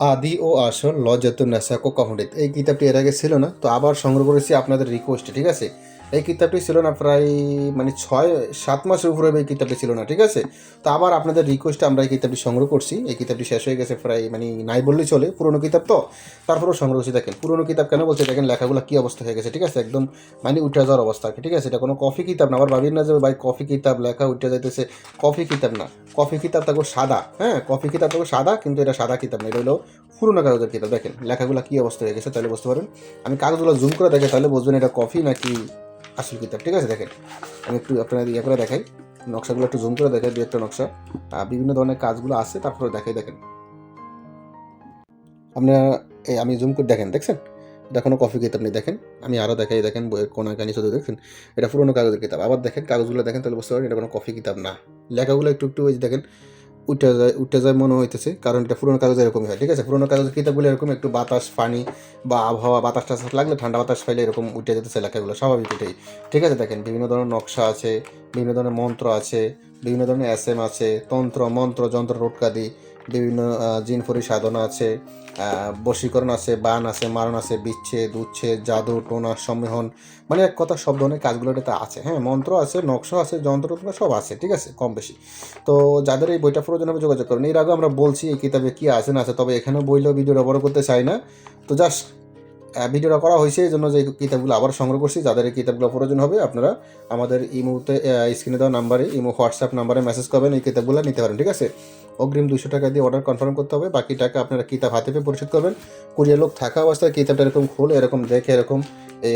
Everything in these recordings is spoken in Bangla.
আদি ও আসল লজাতুন নাসাকো কমোডিত এই কিতাবটি এর আগে ছিল না, তো আবার সংগ্রহ করেছি আপনাদের রিকোয়েস্টে ঠিক আছে? এই কিতাবটি ছিল না প্রায় মানে ছয়, সাত মাসের উপরে এই কিতাবটি ছিল না, ঠিক আছে? তো আবার আপনাদের রিকোয়েস্টে আমরা এই কিতাবটি সংগ্রহ করছি। এই কিতাবটি শেষ হয়ে গেছে প্রায় মানে নাই বললেই চলে, পুরনো কিতাব তো। তারপরেও সংগ্রহ করছি, দেখেন, পুরনো কিতাব কেন বলছে, দেখেন লেখাগুলো কী অবস্থা হয়ে গেছে, ঠিক আছে? একদম মানে উঠে যাওয়ার অবস্থা, ঠিক আছে? এটা কোনো কফি কিতাব না, আবার ভাবির না যে ভাই কফি কিতাব, লেখা উঠে যাইতেছে, কফি কিতাব না। কফি কিতাব থাকবে সাদা হ্যাঁ কফি কিতাব থাকবে সাদা, কিন্তু এটা সাদা কিতাব না এটা হলো পুরোনো কাগজের কিতাব। দেখেন, লেখাগুলো কী অবস্থা হয়ে গেছে, তাহলে বুঝতে পারেন আমি কাগজগুলো জুম করে দেখে তাহলে বুঝবেন এটা কফি নাকি আসল কিতাব, ঠিক আছে? দেখেন, আমি একটু আপনার ইয়ে করে দেখাই, নকশাগুলো একটু জুম করে দেখাই দু একটা নকশা বিভিন্ন ধরনের কাজগুলো আছে, তারপরে দেখাই, দেখেন। আপনারা এই আমি জুম করে দেখেন, দেখছেন? কোনো কফি কিতাব নেই, দেখেন। আমি আরও দেখাই, দেখেন, বইয়ের কোনা কানি শুধু দেখছেন? এটা পুরোনো কাগজের কিতাব। আবার দেখেন, কাগজগুলো দেখেন, তাহলে বুঝতে পারেন এটা কোনো কফি কিতাব না। লেখাগুলো একটু একটু ওই দেখেন, উঠে যায় উঠে যায় মনে হইতেছে, কারণ এটা পুরোনো কাগজ এরকমই হয়, ঠিক আছে? পুরোনো কাগজের কিতাবগুলো এরকম একটু বাতাস, পানি বা আবহাওয়া, বাতাস টাতাস লাগলে ঠান্ডা বাতাস পাইলে এরকম উঠে যেতেছে লেখাগুলো, স্বাভাবিক এটাই ঠিক আছে? দেখেন, বিভিন্ন ধরনের নকশা আছে, বিভিন্ন ধরনের মন্ত্র আছে, বিভিন্ন ধরনের এস এম আছে, তন্ত্র, মন্ত্র, যন্ত্র, রোটকাদি বিভিন্ন জিন জিনফরি সাধনা আছে বশীকরণ আছে, বান আছে, মারণ আছে, বিচ্ছেদ, উচ্ছেদ, জাদু, টোনা, সম্মেহন মানে এক কথা সব ধরনের কাজগুলো এটাতে আছে। হ্যাঁ মন্ত্র আছে, নকশা আছে, যন্ত্র টন্ত্র সব আছে, ঠিক আছে, কম বেশি। তো যাদের এই বইটা প্রয়োজন হবে যোগাযোগ করুন। এর আগে আমরা বলছি এই কিতাবে কী আছে না আছে, তবে এখানেও বইলেও ভিডিওটা ব্যবহার করতে চাই না। তো জাস্ট ভিডিওটা করা হয়েছে, এই জন্য যে কিতাবগুলো আবার সংগ্রহ করছি, যাদের এই কিতাবগুলো প্রয়োজন হবে, আপনারা আমাদের ইমোতে স্ক্রিনে দেওয়া নাম্বারে ইমো হোয়াটসঅ্যাপ নাম্বারে মেসেজ করবেন, এই কিতাবগুলো নিতে পারেন, ঠিক আছে? অগ্রিম দুশো টাকা দিয়ে অর্ডার কনফার্ম করতে হবে, বাকি টাকা আপনারা কিতাব হাতে পেয়ে পরিশোধ করবেন। কুরিয়ার লোক থাকা অবস্থায় কিতাবটা এরকম খুলে, এরকম দেখে, এরকম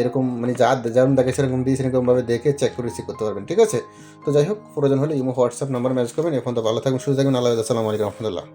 এরকম মানে যা যেমন দেখে, সেরকম দিয়ে সেরকমভাবে দেখে চেক করে রিসিভ করতে পারবেন, ঠিক আছে? তো যাই হোক, প্রয়োজন হলে ইমো হোয়াটসঅ্যাপ নাম্বার মেসেজ করবেন এখন তো ভালো থাকবেন, সুস্থ থাকবেন, আল্লাহ আসসালামু আলাইকুম রহমতুল্লাহ।